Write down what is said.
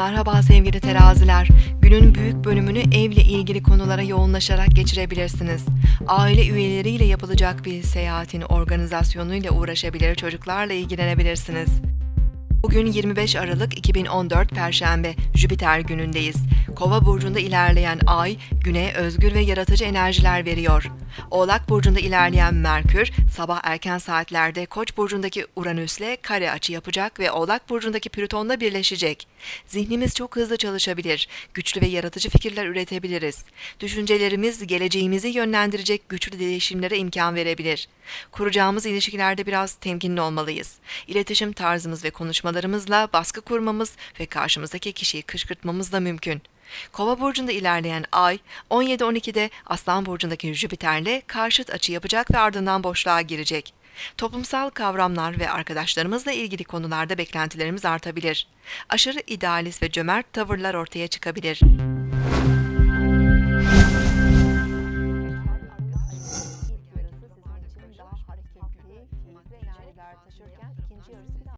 Merhaba sevgili teraziler. Günün büyük bölümünü evle ilgili konulara yoğunlaşarak geçirebilirsiniz. Aile üyeleriyle yapılacak bir seyahatin organizasyonuyla uğraşabilir, çocuklarla ilgilenebilirsiniz. Bugün 25 Aralık 2014 Perşembe, Jüpiter günündeyiz. Kova burcunda ilerleyen ay, güne özgür ve yaratıcı enerjiler veriyor. Oğlak burcunda ilerleyen Merkür, sabah erken saatlerde Koç burcundaki Uranüs'le kare açı yapacak ve Oğlak burcundaki Plüton'la birleşecek. Zihnimiz çok hızlı çalışabilir, güçlü ve yaratıcı fikirler üretebiliriz. Düşüncelerimiz geleceğimizi yönlendirecek güçlü değişimlere imkan verebilir. Kuracağımız ilişkilerde biraz temkinli olmalıyız. İletişim tarzımız ve konuşmalarımızla baskı kurmamız ve karşımızdaki kişiyi kışkırtmamız da mümkün. Kova burcunda ilerleyen ay 17-12'de Aslan burcundaki Jüpiter'le karşıt açı yapacak ve ardından boşluğa girecek. Toplumsal kavramlar ve arkadaşlarımızla ilgili konularda beklentilerimiz artabilir. Aşırı idealist ve cömert tavırlar ortaya çıkabilir.